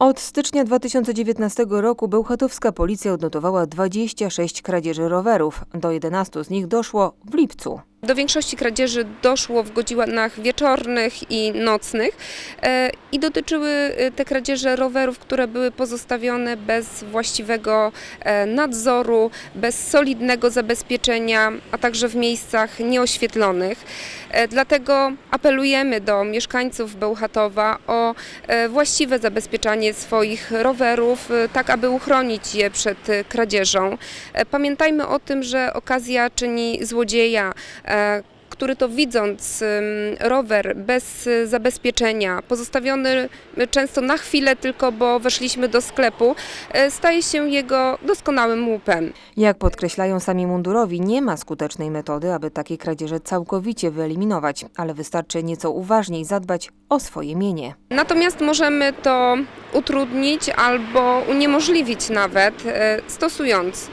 Od stycznia 2019 roku bełchatowska policja odnotowała 26 kradzieży rowerów. Do 11 z nich doszło w lipcu. Do większości kradzieży doszło w godzinach wieczornych i nocnych e, i dotyczyły e, te kradzieże rowerów, które były pozostawione bez właściwego e, nadzoru, bez solidnego zabezpieczenia, a także w miejscach nieoświetlonych. Dlatego apelujemy do mieszkańców Bełchatowa o właściwe zabezpieczanie swoich rowerów, tak aby uchronić je przed kradzieżą. Pamiętajmy o tym, że okazja czyni złodzieja, który to widząc rower bez y, zabezpieczenia, pozostawiony y, często na chwilę tylko, bo weszliśmy do sklepu, e, staje się jego doskonałym łupem. Jak podkreślają sami mundurowi, nie ma skutecznej metody, aby takie kradzieże całkowicie wyeliminować, ale wystarczy nieco uważniej zadbać o swoje mienie. Natomiast możemy to utrudnić albo uniemożliwić nawet, e, stosując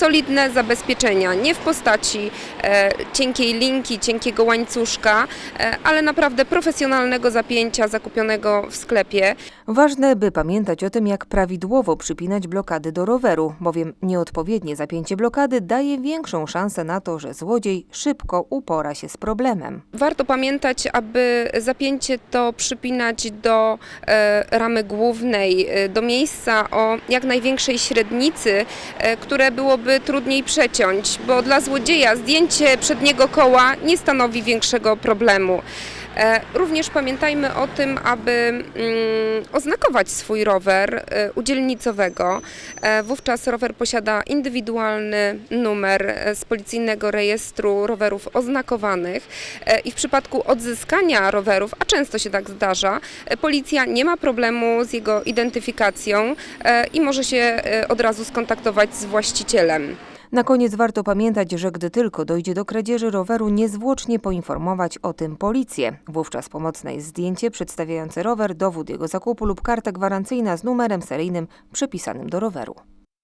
solidne zabezpieczenia, nie w postaci e, cienkiej linki, cienkiego łańcuszka, e, ale naprawdę profesjonalnego zapięcia zakupionego w sklepie. Ważne, by pamiętać o tym, jak prawidłowo przypinać blokady do roweru, bowiem nieodpowiednie zapięcie blokady daje większą szansę na to, że złodziej szybko upora się z problemem. Warto pamiętać, aby zapięcie to przypinać do e, ramy głównej, do miejsca o jak największej średnicy, które byłoby trudniej przeciąć, bo dla złodzieja zdjęcie przedniego koła nie stanowi większego problemu. E, Również pamiętajmy o tym, aby mm, oznakować swój rower e, udzielnicowego. E, Wówczas rower posiada indywidualny numer z policyjnego rejestru rowerów oznakowanych i w przypadku odzyskania rowerów, a często się tak zdarza, policja nie ma problemu z jego identyfikacją i może się od razu skontaktować z właścicielem. Na koniec warto pamiętać, że gdy tylko dojdzie do kradzieży roweru, niezwłocznie poinformować o tym policję. Wówczas pomocne jest zdjęcie przedstawiające rower, dowód jego zakupu lub karta gwarancyjna z numerem seryjnym przypisanym do roweru.